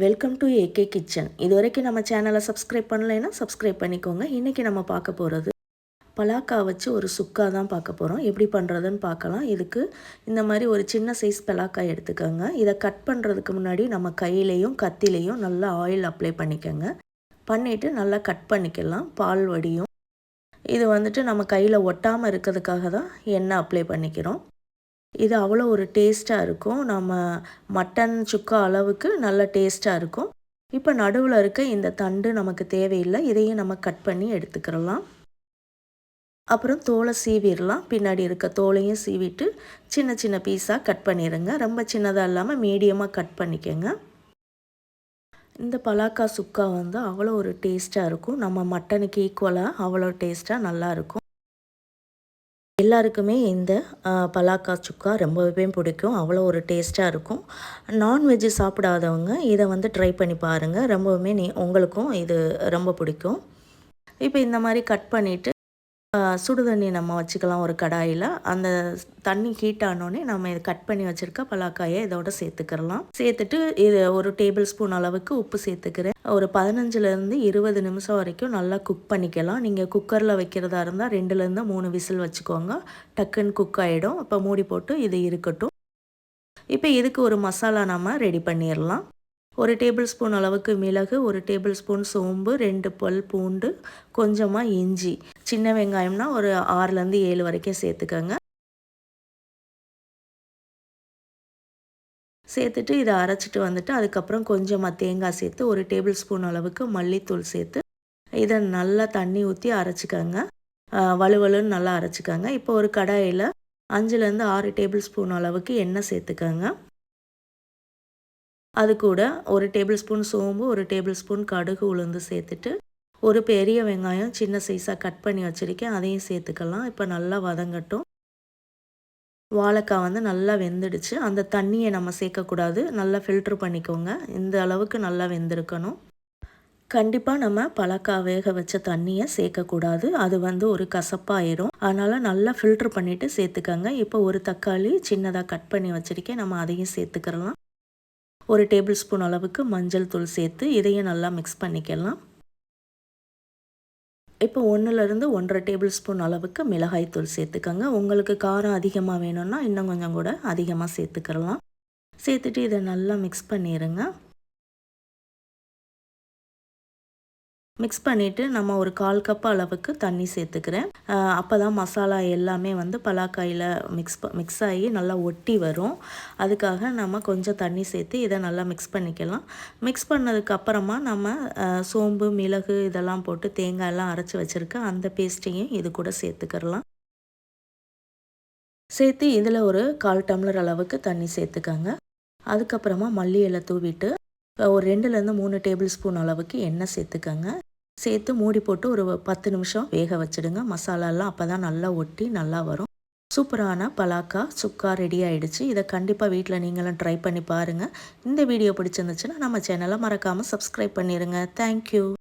Welcome to AK kitchen இது வரைக்கும் நம்ம சேனலை சப்ஸ்கிரைப் பண்ணலைன்னா சப்ஸ்கிரைப் பண்ணிக்கோங்க. இன்றைக்கி நம்ம பார்க்க போகிறது பலாக்கா வச்சு ஒரு சுக்கா தான் பார்க்க போகிறோம் எப்படி பண்ணுறதுன்னு பார்க்கலாம். இதுக்கு இந்த மாதிரி ஒரு சின்ன சைஸ் பலாக்காய் எடுத்துக்கோங்க. இதை கட் பண்ணுறதுக்கு முன்னாடி நம்ம கையிலையும் கத்திலையும் நல்லா ஆயில் அப்ளை பண்ணிக்கோங்க. பண்ணிவிட்டு நல்லா கட் பண்ணிக்கலாம். பால் வடியும். இது வந்துட்டு நம்ம கையில் ஒட்டாமல் இருக்கிறதுக்காக தான் எண்ணெய் அப்ளை பண்ணிக்கிறோம். இது அவ்வளோ ஒரு டேஸ்ட்டாக இருக்கும். நம்ம மட்டன் சுக்கா அளவுக்கு நல்ல டேஸ்ட்டாக இருக்கும். இப்போ நடுவில் இருக்க இந்த தண்டு நமக்கு தேவையில்லை. இதையும் நம்ம கட் பண்ணி எடுத்துக்கிறலாம். அப்புறம் தோலை சீவிடலாம். பின்னாடி இருக்க தோலையும் சீவிட்டு சின்ன சின்ன பீஸாக கட் பண்ணிடுங்க. ரொம்ப சின்னதாக இல்லாமல் மீடியமாக கட் பண்ணிக்கோங்க. இந்த பலாக்கா சுக்கா வந்து அவ்வளோ ஒரு டேஸ்ட்டாக இருக்கும். நம்ம மட்டனுக்கு ஈக்குவலாக அவ்வளோ டேஸ்ட்டாக நல்லாயிருக்கும் எல்லாருக்குமே இந்த பலாக்கா சுக்கா ரொம்பவே பிடிக்கும். அவ்வளோ ஒரு டேஸ்ட்டாக இருக்கும். நான்வெஜ்ஜு சாப்பிடாதவங்க இதை வந்து ட்ரை பண்ணி பாருங்கள் ரொம்பவுமே நீ உங்களுக்கும் இது ரொம்ப பிடிக்கும். இப்போ இந்த மாதிரி கட் பண்ணிவிட்டு சுடு தண்ணி நம்ம வச்சுக்கலாம் ஒரு கடாயில். அந்த தண்ணி ஹீட் ஆனோடனே நம்ம இதை கட் பண்ணி வச்சுருக்க பலாக்காயை இதோட சேர்த்துக்கிறலாம். சேர்த்துட்டு இது ஒரு டேபிள் ஸ்பூன் அளவுக்கு உப்பு சேர்த்துக்கிறேன். ஒரு பதினஞ்சுலேருந்து இருபது நிமிஷம் வரைக்கும் நல்லா குக் பண்ணிக்கலாம். நீங்கள் குக்கரில் வைக்கிறதா இருந்தால் ரெண்டுலேருந்து மூணு விசில் வச்சுக்கோங்க. டக்குன்னு குக் ஆகிடும் இப்போ மூடி போட்டு இது இருக்கட்டும். இப்போ இதுக்கு ஒரு மசாலா நம்ம ரெடி பண்ணிடலாம் ஒரு டேபிள் ஸ்பூன் அளவுக்கு மிளகு ஒரு டேபிள் ஸ்பூன் சோம்பு ரெண்டு பல் பூண்டு கொஞ்சமாக இஞ்சி. சின்ன வெங்காயம்னா ஒரு ஆறுலேருந்து ஏழு வரைக்கும் சேர்த்துக்கோங்க. சேர்த்துட்டு இதை அரைச்சிட்டு வந்துட்டு அதுக்கப்புறம் கொஞ்சமாக தேங்காய் சேர்த்து ஒரு டேபிள் ஸ்பூன் அளவுக்கு மல்லித்தூள் சேர்த்து இதை நல்லா தண்ணி ஊற்றி அரைச்சிக்கோங்க. வலுவலுன்னு நல்லா அரைச்சிக்கோங்க. இப்போ ஒரு கடாயில் அஞ்சுலேருந்து ஆறு டேபிள் ஸ்பூன் அளவுக்கு எண்ணெய் சேர்த்துக்கோங்க. அது கூட ஒரு டேபிள் ஸ்பூன் சோம்பு ஒரு டேபிள் ஸ்பூன் கடுகு உளுந்து சேர்த்துட்டு ஒரு பெரிய வெங்காயம் சின்ன சைஸாக கட் பண்ணி வச்சுருக்கேன். அதையும் சேர்த்துக்கலாம். இப்போ நல்லா வதங்கட்டும். வாழைக்காய் வந்து நல்லா வெந்துடுச்சு. அந்த தண்ணியை நம்ம சேர்க்கக்கூடாது. நல்லா ஃபில்ட்ரு பண்ணிக்கோங்க. இந்த அளவுக்கு நல்லா வெந்திருக்கணும். கண்டிப்பாக நம்ம பழக்காய் வேக வச்ச தண்ணியை சேர்க்கக்கூடாது. அது வந்து ஒரு கசப்பாயிரும். அதனால் நல்லா ஃபில்ட்ரு பண்ணிவிட்டு சேர்த்துக்கோங்க. இப்போ ஒரு தக்காளி சின்னதாக கட் பண்ணி வச்சுருக்கேன். நம்ம அதையும் சேர்த்துக்கிறலாம் ஒரு டேபிள் ஸ்பூன் அளவுக்கு மஞ்சள் தூள் சேர்த்து இதையும் நல்லா மிக்ஸ் பண்ணிக்கலாம். இப்போ ஒன்றுலேருந்து ஒன்றரை டேபிள் ஸ்பூன் அளவுக்கு மிளகாய் தூள் சேர்த்துக்கோங்க. உங்களுக்கு காரம் அதிகமாக வேணும்னா இன்னும் கொஞ்சம் கூட அதிகமாக சேர்த்துக்கிறலாம் சேர்த்துட்டு இதை நல்லா மிக்ஸ் பண்ணிடுங்க மிக்ஸ் பண்ணிவிட்டு நம்ம ஒரு கால் கப் அளவுக்கு தண்ணி சேர்த்துக்கிறேன். அப்போ தான் மசாலா எல்லாமே வந்து பலாக்காயில் மிக்ஸ் மிக்ஸ் ஆகி நல்லா ஒட்டி வரும். அதுக்காக நம்ம கொஞ்சம் தண்ணி சேர்த்து இதை நல்லா மிக்ஸ் பண்ணிக்கலாம். மிக்ஸ் பண்ணதுக்கப்புறமா நம்ம சோம்பு மிளகு இதெல்லாம் போட்டு தேங்காய் எல்லாம் அரைச்சி வச்சுருக்க அந்த பேஸ்ட்டையும் இது கூட சேர்த்துக்கிறலாம். சேர்த்து இதில் ஒரு கால் டம்ளர் அளவுக்கு தண்ணி சேர்த்துக்கோங்க. அதுக்கப்புறமா மல்லி இலை தூவிட்டு ஒரு ரெண்டுலேருந்து மூணு டேபிள் ஸ்பூன் அளவுக்கு எண்ணெய் சேர்த்துக்கோங்க. சேர்த்து மூடி போட்டு ஒரு பத்து நிமிஷம் வேக வச்சுடுங்க. மசாலாலாம் அப்போ தான் நல்லா ஒட்டி நல்லா வரும். சூப்பரான பலாக்கா சுக்கா ரெடி ஆகிடுச்சு இதை கண்டிப்பாக வீட்டில் நீங்களும் ட்ரை பண்ணி பாருங்கள் இந்த வீடியோ பிடிச்சிருந்துச்சுன்னா நம்ம சேனலை மறக்காமல் சப்ஸ்கிரைப் பண்ணிடுங்க தேங்க்யூ